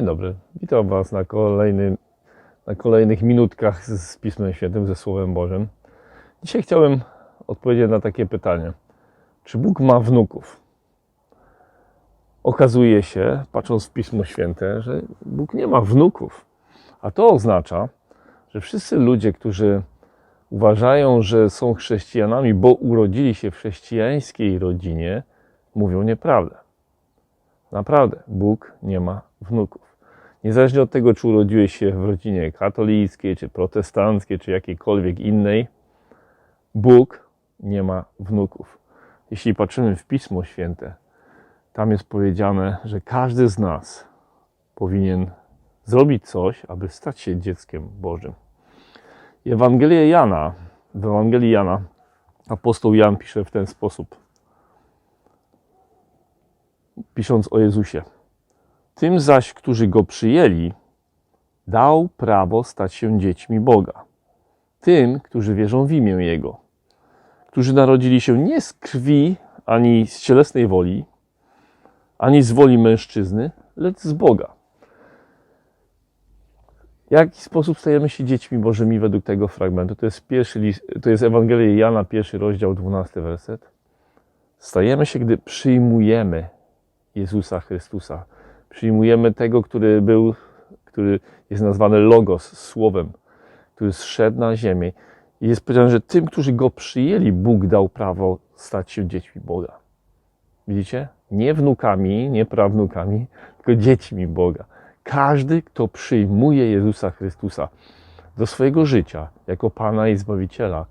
Dzień dobry. Witam Was na, kolejny, na kolejnych minutkach z, Pismem Świętym, ze Słowem Bożym. Dzisiaj chciałem odpowiedzieć na takie pytanie. Czy Bóg ma wnuków? Okazuje się, patrząc w Pismo Święte, że Bóg nie ma wnuków. A to oznacza, że wszyscy ludzie, którzy uważają, że są chrześcijanami, bo urodzili się w chrześcijańskiej rodzinie, mówią nieprawdę. Naprawdę, Bóg nie ma wnuków. Niezależnie od tego, czy urodziłeś się w rodzinie katolickiej, czy protestanckiej, czy jakiejkolwiek innej, Bóg nie ma wnuków. Jeśli patrzymy w Pismo Święte, tam jest powiedziane, że każdy z nas powinien zrobić coś, aby stać się dzieckiem Bożym. Ewangelię Jana, w Ewangelii Jana apostoł Jan pisze w ten sposób pisząc o Jezusie. Tym zaś, którzy go przyjęli, dał prawo stać się dziećmi Boga. Tym, którzy wierzą w imię Jego, którzy narodzili się nie z krwi ani z cielesnej woli, ani z woli mężczyzny, lecz z Boga. W jaki sposób stajemy się dziećmi Bożymi według tego fragmentu? To jest, pierwszy list, to jest Ewangelia Jana, pierwszy rozdział, dwunasty werset. Stajemy się, gdy przyjmujemy Jezusa Chrystusa. Przyjmujemy tego, który był, który jest nazwany Logos, Słowem, który zszedł na ziemię. I jest powiedziane, że tym, którzy go przyjęli, Bóg dał prawo stać się dziećmi Boga. Widzicie? Nie wnukami, nie prawnukami, tylko dziećmi Boga. Każdy, kto przyjmuje Jezusa Chrystusa do swojego życia jako Pana i Zbawiciela,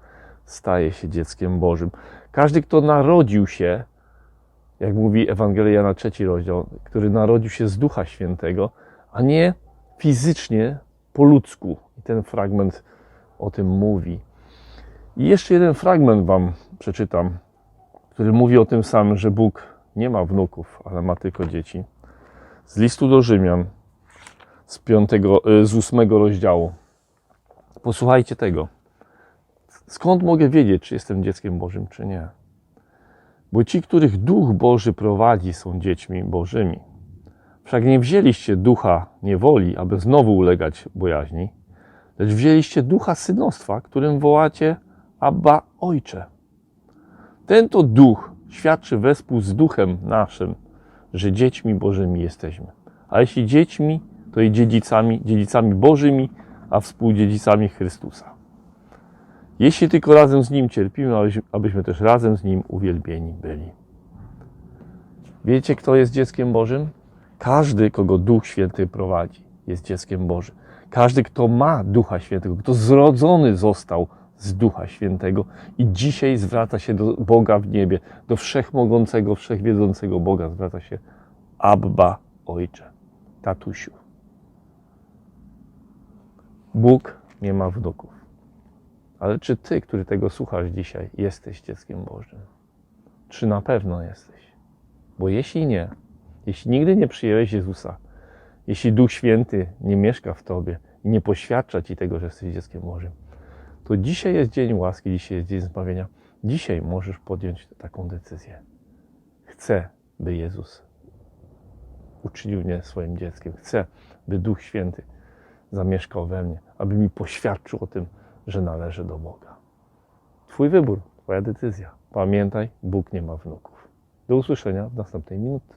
staje się dzieckiem Bożym. Każdy, kto narodził się jak mówi Ewangelia Jana trzeci rozdział, który narodził się z Ducha Świętego, a nie fizycznie, po ludzku. I ten fragment o tym mówi. I jeszcze jeden fragment Wam przeczytam, który mówi o tym samym, że Bóg nie ma wnuków, ale ma tylko dzieci. Z listu do Rzymian, z, y, z ósmego rozdziału. Posłuchajcie tego. Skąd mogę wiedzieć, czy jestem dzieckiem Bożym, czy nie? Bo ci, których Duch Boży prowadzi, są dziećmi Bożymi. Wszak nie wzięliście ducha niewoli, aby znowu ulegać bojaźni, lecz wzięliście ducha synostwa, którym wołacie Abba Ojcze. Ten to duch świadczy wespół z duchem naszym, że dziećmi Bożymi jesteśmy. A jeśli dziećmi, to i dziedzicami, dziedzicami Bożymi, a współdziedzicami Chrystusa. Jeśli tylko razem z Nim cierpimy, abyśmy też razem z Nim uwielbieni byli. Wiecie, kto jest dzieckiem Bożym? Każdy, kogo Duch Święty prowadzi, jest dzieckiem Bożym. Każdy, kto ma Ducha Świętego, kto zrodzony został z Ducha Świętego i dzisiaj zwraca się do Boga w niebie, do wszechmogącego, wszechwiedzącego Boga, zwraca się Abba, Ojcze, tatusiu. Bóg nie ma wnuków. Ale czy ty, który tego słuchasz dzisiaj, jesteś dzieckiem Bożym? Czy na pewno jesteś? Bo jeśli nie, jeśli nigdy nie przyjęłeś Jezusa, jeśli Duch Święty nie mieszka w tobie i nie poświadcza ci tego, że jesteś dzieckiem Bożym, to dzisiaj jest dzień łaski, dzisiaj jest dzień zbawienia. Dzisiaj możesz podjąć taką decyzję. Chcę, by Jezus uczynił mnie swoim dzieckiem. Chcę, by Duch Święty zamieszkał we mnie, aby mi poświadczył o tym, że należy do Boga. Twój wybór, Twoja decyzja. Pamiętaj, Bóg nie ma wnuków. Do usłyszenia w następnej minucie.